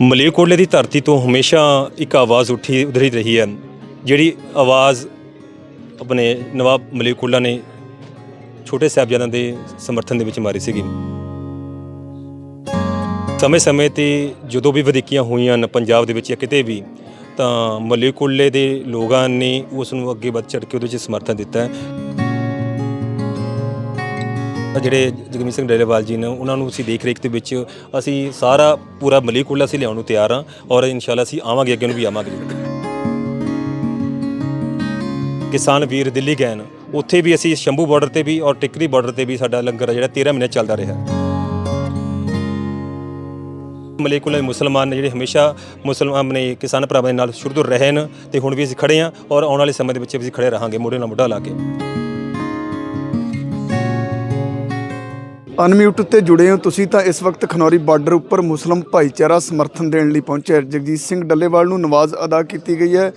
ਮਲੇਰਕੋਟਲੇ ਦੀ ਧਰਤੀ ਤੋਂ ਹਮੇਸ਼ਾ ਇੱਕ ਆਵਾਜ਼ ਉੱਠੀ ਉਧਰੀ ਰਹੀ ਹੈ, ਜਿਹੜੀ ਆਵਾਜ਼ ਆਪਣੇ ਨਵਾਬ ਮਲੇਰਕੋਟਲਾ ਨੇ ਛੋਟੇ ਸਾਹਿਬਜ਼ਾਦਿਆਂ ਦੇ ਸਮਰਥਨ ਦੇ ਵਿੱਚ ਮਾਰੀ ਸੀਗੀ। ਸਮੇਂ-ਸਮੇਂ ਤੇ ਜਦੋਂ ਵੀ ਵਧੀਕੀਆਂ ਹੋਈਆਂ ਹਨ ਪੰਜਾਬ ਦੇ ਵਿੱਚ ਜਾਂ ਕਿਤੇ ਵੀ, ਤਾਂ ਮਲੇਰਕੋਟਲੇ ਦੇ ਲੋਕਾਂ ਨੇ ਉਸ ਨੂੰ ਅੱਗੇ ਵੱਧ ਚੜ ਕੇ ਉਹਦੇ ਵਿੱਚ ਸਮਰਥਨ ਦਿੱਤਾ ਹੈ। ਜਿਹੜੇ ਜਗਮੀਤ ਸਿੰਘ ਡੇਲੇਵਾਲ ਜੀ ਨੇ ਉਹਨਾਂ ਨੂੰ ਅਸੀਂ ਦੇਖ ਰੇਖ ਦੇ ਵਿੱਚ ਅਸੀਂ ਸਾਰਾ ਪੂਰਾ ਮਲੀਕੁਲਾ ਅਸੀਂ ਲਿਆਉਣ ਨੂੰ ਤਿਆਰ ਹਾਂ ਔਰ ਇਨਸ਼ਾਅੱਲਾ ਅਸੀਂ ਆਵਾਂਗੇ, ਅੱਗੇ ਨੂੰ ਵੀ ਆਵਾਂਗੇ ਕਿਸਾਨ ਵੀਰ ਦਿੱਲੀ ਗਏ ਨੇ ਉੱਥੇ ਵੀ ਅਸੀਂ ਸ਼ੰਭੂ ਬਾਰਡਰ ਤੇ ਵੀ ਔਰ ਟਿਕਰੀ ਬਾਰਡਰ ਤੇ ਵੀ ਸਾਡਾ ਲੰਗਰ ਆ ਜਿਹੜਾ 13 ਮਹੀਨੇ ਚੱਲਦਾ ਰਿਹਾ। ਮਲੇਕੁਲਾ ਮੁਸਲਮਾਨ ਨੇ ਜਿਹੜੇ ਹਮੇਸ਼ਾ ਮੁਸਲਮਾਨ ਨੇ ਕਿਸਾਨ ਭਰਾਵਾਂ ਦੇ ਨਾਲ ਸ਼ੁਰੂ ਤੋਂ ਰਹੇ ਨੇ ਤੇ ਹੁਣ ਵੀ ਅਸੀਂ ਖੜੇ ਹਾਂ ਔਰ ਆਉਣ ਵਾਲੇ ਸਮੇਂ ਦੇ ਵਿੱਚ ਵੀ ਅਸੀਂ ਖੜੇ ਰਹਾਂਗੇ, ਮੋਢੇ ਨਾਲ ਮੋਢਾ ਲਾ ਕੇ। ਅਨਮਿਊਟ ਉੱਤੇ ਜੁੜੇ ਹੋ ਤੁਸੀਂ ਤਾਂ ਇਸ ਵਕਤ ਖਨੌਰੀ ਬਾਰਡਰ ਉੱਪਰ ਮੁਸਲਮ ਭਾਈਚਾਰਾ ਸਮਰਥਨ ਦੇਣ ਲਈ ਪਹੁੰਚਿਆ ਜਗਜੀਤ ਸਿੰਘ ਡੱਲੇਵਾਲ ਨੂੰ ਨਵਾਜ਼ ਅਦਾ ਕੀਤੀ ਗਈ ਹੈ।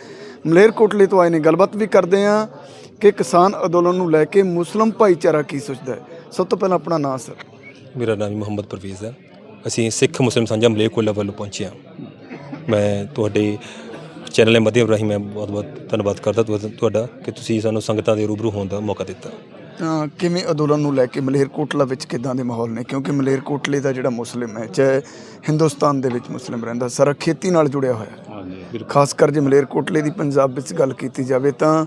ਮਲੇਰਕੋਟਲੇ ਤੋਂ ਆਏ ਨੇ। ਗੱਲਬਾਤ ਵੀ ਕਰਦੇ ਹਾਂ ਕਿ ਕਿਸਾਨ ਅੰਦੋਲਨ ਨੂੰ ਲੈ ਕੇ ਮੁਸਲਮ ਭਾਈਚਾਰਾ ਕੀ ਸੋਚਦਾ ਹੈ। ਸਭ ਤੋਂ ਪਹਿਲਾਂ ਆਪਣਾ ਨਾਮ ਸਰ। ਮੇਰਾ ਨਾਮ ਮੁਹੰਮਦ ਪਰਵੇਜ਼ ਹੈ। ਅਸੀਂ ਸਿੱਖ ਮੁਸਲਿਮ ਸਾਂਝਾ ਮਲੇਕੁਲਾ ਵੱਲੋਂ ਪਹੁੰਚੇ ਹਾਂ। ਮੈਂ ਤੁਹਾਡੇ ਚੈਨਲ ਦੇ ਮਾਧਿਅਮ ਰਾਹੀਂ ਮੈਂ ਬਹੁਤ-ਬਹੁਤ ਧੰਨਵਾਦ ਕਰਦਾ ਤੁਹਾ- ਤੁਹਾਡਾ ਕਿ ਤੁਸੀਂ ਸਾਨੂੰ ਸੰਗਤਾਂ ਦੇ ਰੂਬਰੂ ਹੋਣ ਦਾ ਮੌਕਾ ਦਿੱਤਾ। ਕਿਵੇਂ ਅੰਦੋਲਨ ਨੂੰ ਲੈ ਕੇ ਮਲੇਰਕੋਟਲਾ ਵਿੱਚ ਕਿਦਾਂ ਦੇ ਮਾਹੌਲ ਨੇ? ਕਿਉਂਕਿ ਮਲੇਰਕੋਟਲੇ ਦਾ ਜਿਹੜਾ ਮੁਸਲਿਮ ਹੈ ਚਾਹੇ ਹਿੰਦੁਸਤਾਨ ਦੇ ਵਿੱਚ ਮੁਸਲਿਮ ਰਹਿੰਦਾ ਸਾਰਾ ਖੇਤੀ ਨਾਲ ਜੁੜਿਆ ਹੋਇਆ ਹੈ। ਖਾਸ ਕਰ ਜੇ ਮਲੇਰਕੋਟਲੇ ਦੀ ਪੰਜਾਬ ਵਿੱਚ ਗੱਲ ਕੀਤੀ ਜਾਵੇ ਤਾਂ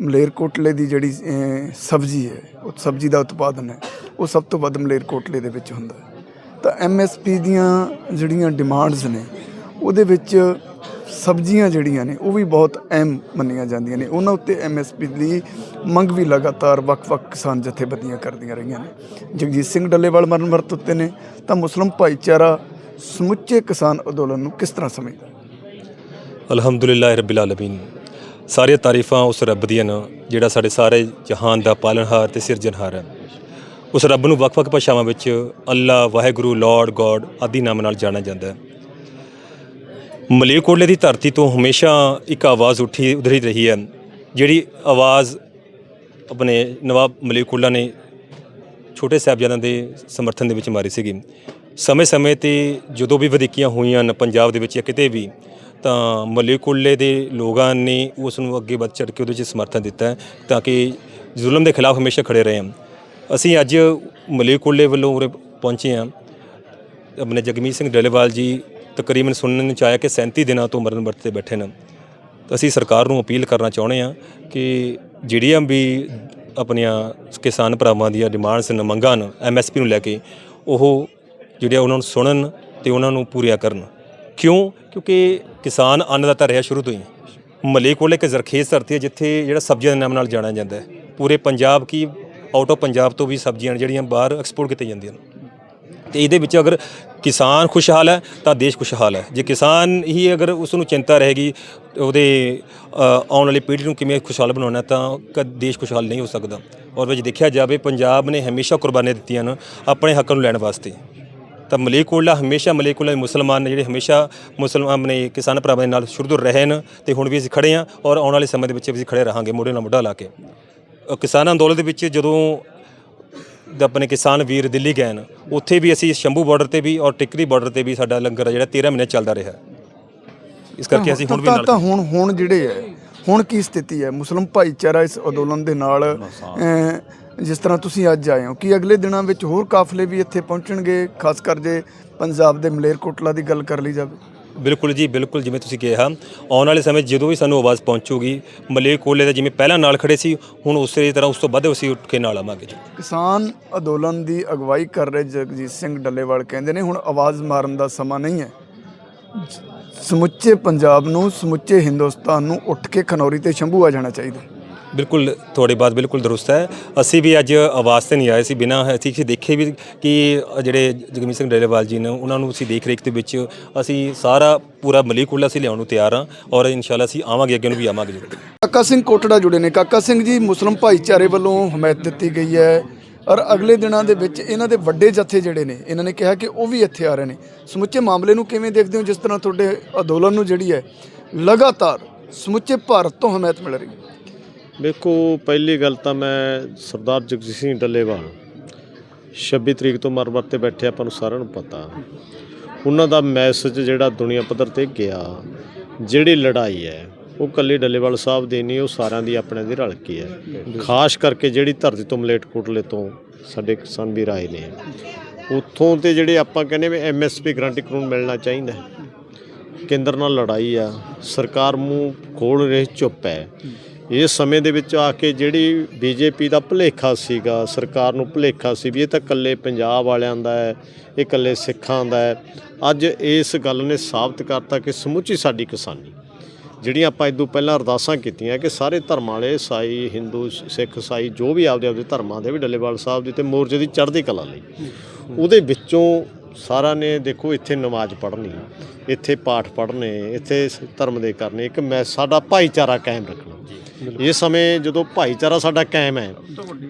ਮਲੇਰਕੋਟਲੇ ਦੀ ਜਿਹੜੀ ਸਬਜ਼ੀ ਹੈ ਉਹ ਸਬਜ਼ੀ ਦਾ ਉਤਪਾਦਨ ਹੈ ਉਹ ਸਭ ਤੋਂ ਵੱਧ ਮਲੇਰਕੋਟਲੇ ਦੇ ਵਿੱਚ ਹੁੰਦਾ ਹੈ। ਤਾਂ ਐਮਐਸਪੀ ਦੀਆਂ ਜਿਹੜੀਆਂ ਡਿਮਾਂਡਸ ਨੇ ਉਹਦੇ ਵਿੱਚ ਸਬਜ਼ੀਆਂ ਜਿਹੜੀਆਂ ਨੇ, ਉਹ ਵੀ ਬਹੁਤ ਅਹਿਮ ਮੰਨੀਆਂ ਜਾਂਦੀਆਂ ਨੇ। ਉਹਨਾਂ ਉੱਤੇ ਐਮਐਸਪੀ ਦੀ ਮੰਗ ਵੀ ਲਗਾਤਾਰ ਵੱਖ-ਵੱਖ ਕਿਸਾਨ ਜਥੇਬੰਦੀਆਂ ਕਰਦੀਆਂ ਰਹੀਆਂ ਨੇ। ਜਗਜੀਤ ਸਿੰਘ ਡੱਲੇਵਾਲ ਮਰਨ ਵਰਤ ਉੱਤੇ ਨੇ, ਤਾਂ ਮੁਸਲਮ ਭਾਈਚਾਰਾ ਸਮੁੱਚੇ ਕਿਸਾਨ ਅੰਦੋਲਨ ਨੂੰ ਕਿਸ ਤਰ੍ਹਾਂ ਸਮਝਦਾ ਅਲਹਮਦੁਲਿਲਾਹ ਰੱਬਿਲ ਆਲਮੀਨ, ਸਾਰੀਆਂ ਤਾਰੀਫਾਂ ਉਸ ਰੱਬ ਦੀਆਂ ਨੇ, ਜਿਹੜਾ ਸਾਡੇ ਸਾਰੇ ਜਹਾਨ ਦਾ ਪਾਲਣਹਾਰ ਤੇ ਸਿਰਜਣਹਾਰ ਹੈ। ਉਸ ਰੱਬ ਨੂੰ ਵੱਖ-ਵੱਖ ਭਾਸ਼ਾਵਾਂ ਵਿੱਚ ਅੱਲਾ, ਵਾਹਿਗੁਰੂ, ਲਾਰਡ, ਗੋਡ ਆਦਿ ਨਾਮ ਨਾਲ ਜਾਣਿਆ ਜਾਂਦਾ ਹੈ। ਮਲੇਰਕੋਟਲੇ ਦੀ ਧਰਤੀ ਤੋਂ ਹਮੇਸ਼ਾ ਇੱਕ ਆਵਾਜ਼ ਉੱਠੀ, ਉਧਰੀ ਰਹੀ ਹੈ, ਜਿਹੜੀ ਆਵਾਜ਼ ਆਪਣੇ ਨਵਾਬ ਮਲੇਰਕੋਟਲਾ ਨੇ ਛੋਟੇ ਸਾਹਿਬਜ਼ਾਦਿਆਂ ਦੇ ਸਮਰਥਨ ਦੇ ਵਿੱਚ ਮਾਰੀ ਸੀਗੀ। ਸਮੇਂ-ਸਮੇਂ ਤੇ ਜਦੋਂ ਵੀ ਵਧੀਕੀਆਂ ਹੋਈਆਂ ਨੇ ਪੰਜਾਬ ਦੇ ਵਿੱਚ ਜਾਂ ਕਿਤੇ ਵੀ, ਤਾਂ ਮਲੇਰਕੋਟਲੇ ਦੇ ਲੋਕਾਂ ਨੇ ਉਸ ਨੂੰ ਅੱਗੇ ਵੱਧ ਚੜ ਕੇ ਉਹਦੇ ਵਿੱਚ ਸਮਰਥਨ ਦਿੱਤਾ ਤਾਂ ਕਿ ਜ਼ੁਲਮ ਦੇ ਖਿਲਾਫ ਹਮੇਸ਼ਾ ਖੜੇ ਰਹੇ ਹਾਂ। ਅਸੀਂ ਅੱਜ ਮਲੇਰਕੋਟਲੇ ਵੱਲੋਂ ਉਰੇ ਪਹੁੰਚੇ ਹਾਂ। ਆਪਣੇ ਜਗਮੀਤ ਸਿੰਘ ਡੱਲੇਵਾਲ ਜੀ ਤਕਰੀਬਨ ਸੁਣਨ 'ਚ ਆਇਆ ਕਿ 37 ਦਿਨਾਂ ਤੋਂ ਮਰਨ ਵਰਤ ਤੇ ਬੈਠੇ ਨੇ। ਅਸੀਂ ਸਰਕਾਰ ਨੂੰ ਅਪੀਲ ਕਰਨਾ ਚਾਹੁੰਦੇ ਹਾਂ ਕਿ ਜਿਹੜੀਆਂ ਵੀ ਆਪਣੀਆਂ ਕਿਸਾਨ ਭਰਾਵਾਂ ਦੀਆਂ ਡਿਮਾਂਡਸ ਨੇ, ਮੰਗਾਂ ਨੇ ਐਮਐਸਪੀ ਨੂੰ ਲੈ ਕੇ ਉਹ ਜਿਹੜੇ ਉਹਨਾਂ ਨੂੰ ਸੁਣਨ ਤੇ ਉਹਨਾਂ ਨੂੰ ਪੂਰੀਆਂ ਕਰਨ। ਕਿਉਂ? ਕਿਉਂਕਿ ਕਿਸਾਨ ਅੰਨ ਦਾ ਧਰਿਆ ਸ਼ੁਰੂ ਤੋਂ ਹੀ। ਮਲੇਕੋਲੇ ਇੱਕ ਜ਼ਰਖੇਜ਼ ਧਰਤੀ ਹੈ ਜਿੱਥੇ ਜਿਹੜਾ ਸਬਜ਼ੀਆਂ ਦੇ ਨਾਮ ਨਾਲ ਜਾਣਿਆ ਜਾਂਦਾ ਹੈ। ਪੂਰੇ ਪੰਜਾਬ ਕੀ ਆਊਟ ਆਫ ਪੰਜਾਬ ਤੋਂ ਵੀ ਸਬਜ਼ੀਆਂ ਜਿਹੜੀਆਂ ਬਾਹਰ ਐਕਸਪੋਰਟ ਕੀਤੀਆਂ ਜਾਂਦੀਆਂ ਨੇ। ਤੇ ਇਹਦੇ ਵਿੱਚ ਅਗਰ ਕਿਸਾਨ ਖੁਸ਼ਹਾਲ ਹੈ, ਤਾਂ ਦੇਸ਼ ਖੁਸ਼ਹਾਲ ਹੈ। ਜੇ ਕਿਸਾਨ ਹੀ ਅਗਰ ਉਸ ਨੂੰ ਚਿੰਤਾ ਰਹੇਗੀ, ਉਹਦੇ ਆਉਣ ਵਾਲੀ ਪੀੜ੍ਹੀ ਨੂੰ ਕਿਵੇਂ ਖੁਸ਼ਹਾਲ ਬਣਾਉਣਾ ਤਾਂ ਕ ਦੇਸ਼ ਖੁਸ਼ਹਾਲ ਨਹੀਂ ਹੋ ਸਕਦਾ। ਔਰ ਵਿੱਚ ਦੇਖਿਆ ਜਾਵੇ, ਪੰਜਾਬ ਨੇ ਹਮੇਸ਼ਾ ਕੁਰਬਾਨੀਆਂ ਦਿੱਤੀਆਂ ਨੇ ਆਪਣੇ ਹੱਕਾਂ ਨੂੰ ਲੈਣ ਵਾਸਤੇ। ਤਾਂ ਮਲੇਕੋਲਾ ਹਮੇਸ਼ਾ ਮਲੇਕੋਲਾ ਮੁਸਲਮਾਨ ਨੇ ਜਿਹੜੇ ਹਮੇਸ਼ਾ ਮੁਸਲਮਾਨ ਨੇ ਕਿਸਾਨ ਭਰਾਵਾਂ ਦੇ ਨਾਲ ਸ਼ੁਰੂ ਤੋਂ ਰਹੇ ਨੇ ਤੇ ਹੁਣ ਵੀ ਅਸੀਂ ਖੜੇ ਹਾਂ ਔਰ ਆਉਣ ਵਾਲੇ ਸਮੇਂ ਦੇ ਵਿੱਚ ਵੀ ਅਸੀਂ ਖੜੇ ਰਹਾਂਗੇ, ਮੋਢੇ ਨਾਲ ਮੋਢਾ ਲਾ ਕੇ। ਕਿਸਾਨ ਅੰਦੋਲਨ ਦੇ ਵਿੱਚ ਜਦੋਂ ਦੇ ਆਪਣੇ ਕਿਸਾਨ ਵੀਰ ਦਿੱਲੀ ਗਏ ਨੇ ਉੱਥੇ ਵੀ ਅਸੀਂ ਸ਼ੰਭੂ ਬਾਰਡਰ ਤੇ ਵੀ ਔਰ ਟਿਕਰੀ ਬਾਰਡਰ ਤੇ ਵੀ ਸਾਡਾ ਲੰਗਰ ਆ ਜਿਹੜਾ 13 ਮਹੀਨੇ ਚੱਲਦਾ ਰਿਹਾ। ਇਸ ਕਰਕੇ ਅਸੀਂ ਹੁਣ ਵੀ ਤਾਂ- ਨਾਲ ਤਾਂ ਹੁਣ ਹੁਣ ਜਿਹੜੇ ਹੈ ਹੁਣ ਕੀ ਸਥਿਤੀ ਹੈ? ਮੁਸਲਮ ਭਾਈਚਾਰਾ ਇਸ ਅੰਦੋਲਨ ਦੇ ਨਾਲ ਜਿਸ ਤਰ੍ਹਾਂ ਤੁਸੀਂ ਅੱਜ ਆਏ ਹੋ ਕਿ ਅਗਲੇ ਦਿਨਾਂ ਵਿੱਚ ਹੋਰ ਕਾਫਲੇ ਵੀ ਇੱਥੇ ਪਹੁੰਚਣਗੇ ਖਾਸ ਕਰ ਜੇ ਪੰਜਾਬ ਦੇ ਮਲੇਰਕੋਟਲਾ ਦੀ ਗੱਲ ਕਰ ਲਈ ਜਾਵੇ? ਬਿਲਕੁਲ ਜੀ, ਬਿਲਕੁਲ ਜਿਵੇਂ ਤੁਸੀਂ ਕਿਹਾ, ਆਉਣ ਵਾਲੇ ਸਮੇਂ ਜਦੋਂ ਵੀ ਸਾਨੂੰ ਆਵਾਜ਼ ਪਹੁੰਚੂਗੀ ਮਲੇਰਕੋਟਲੇ ਦਾ ਜਿਵੇਂ ਪਹਿਲਾਂ ਨਾਲ ਖੜੇ ਸੀ, ਹੁਣ ਉਸੇ ਤਰ੍ਹਾਂ ਉਸ ਤੋਂ ਵੱਧ ਅਸੀਂ ਉੱਠ ਕੇ ਨਾਲ ਆਵਾਂਗੇ ਜੀ। ਕਿਸਾਨ ਅੰਦੋਲਨ ਦੀ ਅਗਵਾਈ ਕਰ ਰਹੇ ਜਗਜੀਤ ਸਿੰਘ ਡੱਲੇਵਾਲ ਕਹਿੰਦੇ ਨੇ, ਹੁਣ ਆਵਾਜ਼ ਮਾਰਨ ਦਾ ਸਮਾਂ ਨਹੀਂ ਹੈ। ਸਮੁੱਚੇ ਪੰਜਾਬ ਨੂੰ, ਸਮੁੱਚੇ ਹਿੰਦੁਸਤਾਨ ਨੂੰ ਉੱਠ ਕੇ ਖਨੌਰੀ ਤੇ ਸ਼ੰਭੂ ਆ ਜਾਣਾ ਚਾਹੀਦਾ। ਬਿਲਕੁਲ ਤੁਹਾਡੀ ਬਾਤ ਬਿਲਕੁਲ ਦਰੁਸਤ ਹੈ। ਅਸੀਂ ਵੀ ਅੱਜ ਆਵਾਜ਼ ਤੇ ਨਹੀਂ ਆਏ ਸੀ ਬਿਨਾਂ ਅਸੀਂ ਕਿ ਦੇਖੇ ਵੀ ਕਿ ਜਿਹੜੇ ਜਗਮੀਤ ਸਿੰਘ ਡੇਲੇਵਾਲ ਜੀ ਨੇ, ਉਹਨਾਂ ਨੂੰ ਅਸੀਂ ਦੇਖ ਰੇਖ ਦੇ ਵਿੱਚ ਅਸੀਂ ਸਾਰਾ ਪੂਰਾ ਮਲੀਕੁਲਾ ਅਸੀਂ ਲਿਆਉਣ ਨੂੰ ਤਿਆਰ ਹਾਂ ਔਰ ਇਨਸ਼ਾਅੱਲਾ ਅਸੀਂ ਆਵਾਂਗੇ, ਅੱਗੇ ਨੂੰ ਵੀ ਆਵਾਂਗੇ ਜ਼ਰੂਰ। ਕਾਕਾ ਸਿੰਘ ਕੋਟੜਾ ਜੁੜੇ ਨੇ। ਕਾਕਾ ਸਿੰਘ ਜੀ, ਮੁਸਲਮ ਭਾਈਚਾਰੇ ਵੱਲੋਂ ਹਮਾਇਤ ਦਿੱਤੀ ਗਈ ਹੈ ਔਰ ਅਗਲੇ ਦਿਨਾਂ ਦੇ ਵਿੱਚ ਇਹਨਾਂ ਦੇ ਵੱਡੇ ਜਥੇ ਜਿਹੜੇ ਨੇ, ਇਹਨਾਂ ਨੇ ਕਿਹਾ ਕਿ ਉਹ ਵੀ ਇੱਥੇ ਆ ਰਹੇ ਨੇ। ਸਮੁੱਚੇ ਮਾਮਲੇ ਨੂੰ ਕਿਵੇਂ ਦੇਖਦੇ ਹੋ, ਜਿਸ ਤਰ੍ਹਾਂ ਤੁਹਾਡੇ ਅੰਦੋਲਨ ਨੂੰ ਜਿਹੜੀ ਹੈ, ਲਗਾਤਾਰ ਸਮੁੱਚੇ ਭਾਰਤ ਤੋਂ ਹਮਾਇਤ ਮਿਲ ਰਹੀ ਹੈ? ਦੇਖੋ, ਪਹਿਲੀ ਗੱਲ ਤਾਂ ਮੈਂ ਸਰਦਾਰ ਜਗਜੀਤ ਸਿੰਘ ਡੱਲੇਵਾਲ 26 ਤਰੀਕ ਤੋਂ ਮਰਮਤ ਤੇ ਬੈਠੇ ਆਪਾਂ ਨੂੰ ਸਾਰਿਆਂ ਨੂੰ ਪਤਾ। ਉਹਨਾਂ ਦਾ ਮੈਸੇਜ ਜਿਹੜਾ ਦੁਨੀਆ ਪੱਧਰ ਤੇ ਗਿਆ, ਜਿਹੜੀ ਲੜਾਈ ਹੈ, ਉਹ ਕੱਲੀ ਡੱਲੇਵਾਲ ਸਾਹਿਬ ਦੀ ਨਹੀਂ, ਉਹ ਸਾਰਿਆਂ ਦੀ ਆਪਣੇ ਦੀ ਰਲ ਕੇ ਹੈ। ਖਾਸ ਕਰਕੇ ਜਿਹੜੀ ਧਰਤੀ ਤੋਂ ਮਲੇਟਕੋਟਲੇ ਤੋਂ ਸਾਡੇ ਕਿਸਾਨ ਵੀ ਰਾਏ ਨੇ। ਉੱਥੋਂ ਤੇ ਜਿਹੜੇ ਆਪਾਂ ਕਹਿੰਦੇ ਵੀ ਐਮਐਸਪੀ ਗਰੰਟੀ ਕਾਨੂੰਨ ਮਿਲਣਾ ਚਾਹੀਦਾ ਕੇਂਦਰ ਨਾਲ ਲੜਾਈ ਆ, ਸਰਕਾਰ ਮੂੰਹ ਖੋਲ ਰਹੀ, ਚੁੱਪ ਹੈ। ਇਸ ਸਮੇਂ ਦੇ ਵਿੱਚ ਆ ਕੇ ਜਿਹੜੀ ਬੀਜੇਪੀ ਦਾ ਭੁਲੇਖਾ ਸੀਗਾ, ਸਰਕਾਰ ਨੂੰ ਭੁਲੇਖਾ ਸੀ ਵੀ ਇਹ ਤਾਂ ਇਕੱਲੇ ਪੰਜਾਬ ਵਾਲਿਆਂ ਦਾ ਹੈ, ਇਹ ਇਕੱਲੇ ਸਿੱਖਾਂ ਦਾ ਹੈ। ਅੱਜ ਇਸ ਗੱਲ ਨੇ ਸਾਬਤ ਕਰਤਾ ਕਿ ਸਮੁੱਚੀ ਸਾਡੀ ਕਿਸਾਨੀ, ਜਿਹੜੀਆਂ ਆਪਾਂ ਇਦੋਂ ਪਹਿਲਾਂ ਅਰਦਾਸਾਂ ਕੀਤੀਆਂ ਕਿ ਸਾਰੇ ਧਰਮਾਂ ਵਾਲੇ ਈਸਾਈ ਹਿੰਦੂ, ਸਿੱਖ ਈਸਾਈ ਜੋ ਵੀ ਆਪਦੇ ਆਪਦੇ ਧਰਮਾਂ ਦੇ ਵੀ ਡੱਲੇਵਾਲ ਸਾਹਿਬ ਦੀ ਤੇ ਮੋਰਚੇ ਦੀ ਚੜ੍ਹਦੀ ਕਲਾ ਲਈ, ਉਹਦੇ ਵਿੱਚੋਂ ਸਾਰਾ ਨੇ ਦੇਖੋ ਇੱਥੇ ਨਮਾਜ਼ ਪੜ੍ਹਨੀ, ਇੱਥੇ ਪਾਠ ਪੜ੍ਹਨੇ, ਇੱਥੇ ਧਰਮ ਦੇ ਕਰਨੇ, ਇੱਕ ਮੈਂ, ਸਾਡਾ ਭਾਈਚਾਰਾ ਕਾਇਮ ਰੱਖਣਾ। ਇਸ ਸਮੇਂ ਜਦੋਂ ਭਾਈਚਾਰਾ ਸਾਡਾ ਕਾਇਮ ਹੈ,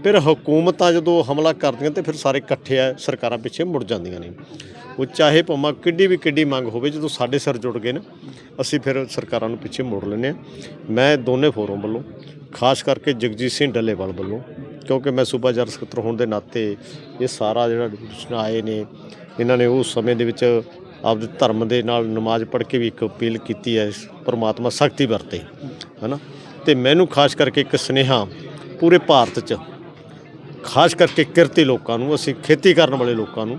ਫਿਰ ਹਕੂਮਤਾਂ ਜਦੋਂ ਹਮਲਾ ਕਰਦੀਆਂ ਤੇ ਫਿਰ ਸਾਰੇ ਇਕੱਠੇ ਆ, ਸਰਕਾਰਾਂ ਪਿੱਛੇ ਮੁੜ ਜਾਂਦੀਆਂ ਨੇ। ਉਹ ਚਾਹੇ ਭਾਵੇਂ ਕਿੱਡੀ ਵੀ ਕਿੱਡੀ ਮੰਗ ਹੋਵੇ, ਜਦੋਂ ਸਾਡੇ ਸਿਰ ਜੁੜ ਗਏ ਨੇ, ਅਸੀਂ ਫਿਰ ਸਰਕਾਰਾਂ ਨੂੰ ਪਿੱਛੇ ਮੁੜ ਲੈਂਦੇ ਹਾਂ। ਮੈਂ ਦੋਨੇ ਫੋਰਮ ਵੱਲੋਂ, ਖਾਸ ਕਰਕੇ ਜਗਜੀਤ ਸਿੰਘ ਡੱਲੇਵਾਲ ਵੱਲੋਂ, ਕਿਉਂਕਿ ਮੈਂ ਸੂਬਾ ਜਰ ਸਕੱਤਰ ਹੋਣ ਦੇ ਨਾਤੇ ਇਹ ਸਾਰਾ ਜਿਹੜਾ ਡਿਪੂਟੇਸ਼ਨ ਆਏ ਨੇ, ਇਹਨਾਂ ਨੇ ਉਸ ਸਮੇਂ ਦੇ ਵਿੱਚ ਆਪਦੇ ਧਰਮ ਦੇ ਨਾਲ ਨਮਾਜ਼ ਪੜ੍ਹ ਕੇ ਵੀ ਇੱਕ ਅਪੀਲ ਕੀਤੀ ਹੈ ਪਰਮਾਤਮਾ ਸਖਤੀ ਵਰਤੇ, ਹਨਾ? ਤੇ ਮੈਨੂੰ ਖਾਸ ਕਰਕੇ ਇੱਕ ਸੁਨੇਹਾ ਪੂਰੇ ਭਾਰਤ 'ਚ, ਖਾਸ ਕਰਕੇ ਕਿਰਤੀ ਲੋਕਾਂ ਨੂੰ, ਅਸੀਂ ਖੇਤੀ ਕਰਨ ਵਾਲੇ ਲੋਕਾਂ ਨੂੰ,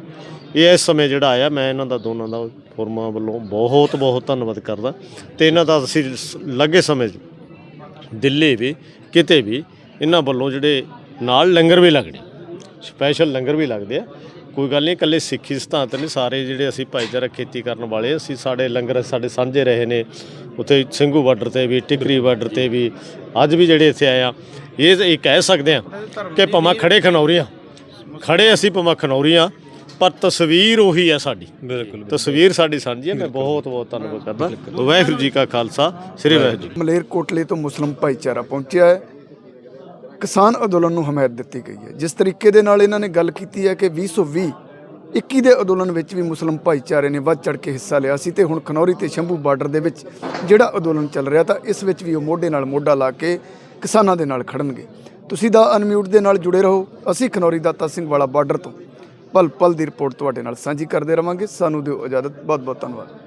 ਇਹ ਇਸ ਸਮੇਂ ਜਿਹੜਾ ਆਇਆ, ਮੈਂ ਇਹਨਾਂ ਦਾ ਦੋਨਾਂ ਦਾ ਫੋਰਮਾਂ ਵੱਲੋਂ ਬਹੁਤ ਬਹੁਤ ਧੰਨਵਾਦ ਕਰਦਾ। ਤੇ ਇਹਨਾਂ ਦਾ ਅਸੀਂ ਲੱਗੇ ਸਮੇਂ 'ਚ ਦਿੱਲੀ ਵੀ, ਕਿਤੇ ਵੀ, ਇਹਨਾਂ ਵੱਲੋਂ ਜਿਹੜੇ ਨਾਲ ਲੰਗਰ ਵੀ ਲੱਗਣੇ ਸਪੈਸ਼ਲ ਲੰਗਰ ਵੀ ਲੱਗਦੇ ਆ ਕੋਈ ਗੱਲ ਨਹੀਂ ਇਕੱਲੇ ਸਿੱਖੀ ਸਿਧਾਂਤ ਨਹੀਂ ਸਾਰੇ ਜਿਹੜੇ ਅਸੀਂ ਭਾਈਚਾਰਾ ਖੇਤੀ ਕਰਨ ਵਾਲੇ ਅਸੀਂ ਸਾਡੇ ਲੰਗਰ ਸਾਡੇ ਸਾਂਝੇ ਰਹੇ ਨੇ ਉੱਥੇ ਸਿੰਘੂ ਬਾਰਡਰ ਤੇ ਵੀ ਟਿਕਰੀ ਬਾਰਡਰ ਤੇ ਵੀ ਅੱਜ ਵੀ ਜਿਹੜੇ ਇੱਥੇ ਆਏ ਆ ਇਹ ਇਹ ਕਹਿ ਸਕਦੇ ਆ ਕਿ ਭਾਵੇਂ ਖੜੇ ਖਨੌਰੀਆਂ ਖੜੇ ਅਸੀਂ ਭਾਵੇਂ ਖਨੌਰੀਆਂ ਪਰ ਤਸਵੀਰ ਉਹੀ ਆ ਸਾਡੀ। ਬਿਲਕੁਲ ਤਸਵੀਰ ਸਾਡੀ ਸਾਂਝੀ ਹੈ ਮੈਂ ਬਹੁਤ ਬਹੁਤ ਧੰਨਵਾਦ ਕਰਦਾ। ਵਾਹਿਗੁਰੂ ਜੀ ਕਾ ਖਾਲਸਾ ਸ੍ਰੀ ਵਾਹਿਗੁਰੂ ਜੀ ਮਲੇਰਕੋਟਲੇ ਤੋਂ ਮੁਸਲਮ ਭਾਈਚਾਰਾ ਪਹੁੰਚਿਆ ਹੈ। ਕਿਸਾਨ ਅੰਦੋਲਨ ਨੂੰ ਹਮਾਇਤ ਦਿੱਤੀ ਗਈ ਹੈ। ਜਿਸ ਤਰੀਕੇ ਦੇ ਨਾਲ ਇਹਨਾਂ ਨੇ ਗੱਲ ਕੀਤੀ ਹੈ ਕਿ 2020 21 ਦੇ ਅੰਦੋਲਨ ਵਿੱਚ ਵੀ ਮੁਸਲਮ ਭਾਈਚਾਰੇ ਨੇ ਵੱਧ ਚੜ ਕੇ ਹਿੱਸਾ ਲਿਆ ਸੀ ਤੇ ਹੁਣ ਖਨੌਰੀ ਤੇ ਸ਼ੰਭੂ ਬਾਰਡਰ ਦੇ ਵਿੱਚ ਜਿਹੜਾ ਅੰਦੋਲਨ ਚੱਲ ਰਿਹਾ ਤਾਂ ਇਸ ਵਿੱਚ ਵੀ ਉਹ ਮੋਢੇ ਨਾਲ ਮੋਢਾ ਲਾ ਕੇ ਕਿਸਾਨਾਂ ਦੇ ਨਾਲ ਖੜਨਗੇ। ਤੁਸੀਂ ਦਾ ਅਨਮਿਊਟ ਦੇ ਨਾਲ ਜੁੜੇ ਰਹੋ। ਅਸੀਂ ਖਨੌਰੀ ਦਾਤਾ ਸਿੰਘ ਵਾਲਾ ਬਾਰਡਰ ਤੋਂ ਪਲ ਪਲ ਦੀ ਰਿਪੋਰਟ ਤੁਹਾਡੇ ਨਾਲ ਸਾਂਝੀ ਕਰਦੇ ਰਵਾਂਗੇ। ਸਾਨੂੰ ਦਿਓ ਇਜਾਜ਼ਤ। ਬਹੁਤ ਬਹੁਤ ਧੰਨਵਾਦ।